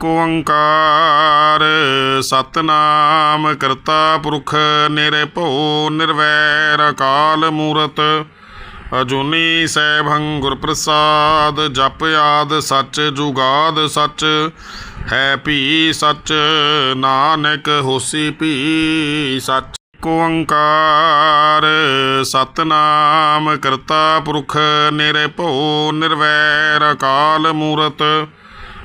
ਏਕ ਓੰਕਾਰ, ਸਤਨਾਮ ਕਰਤਾ ਪੁਰਖ ਨਿਰਭਉ ਨਿਰਵੈਰ ਅਕਾਲ ਮੂਰਤ, ਅਜੂਨੀ ਸੈਭੰ ਗੁਰ ਪ੍ਰਸਾਦ ਜਪ ਆਦ ਸੱਚ ਜੁਗਾਦ ਸੱਚ, ਹੈ ਭੀ ਸੱਚ, ਨਾਨਕ ਹੋਸੀ ਭੀ ਸੱਚ। ਓੰਕਾਰ, ਸਤਨਾਮ ਕਰਤਾ ਪੁਰਖ ਨਿਰਭਉ ਨਿਰਵੈਰ ਅਕਾਲ ਮੂਰਤ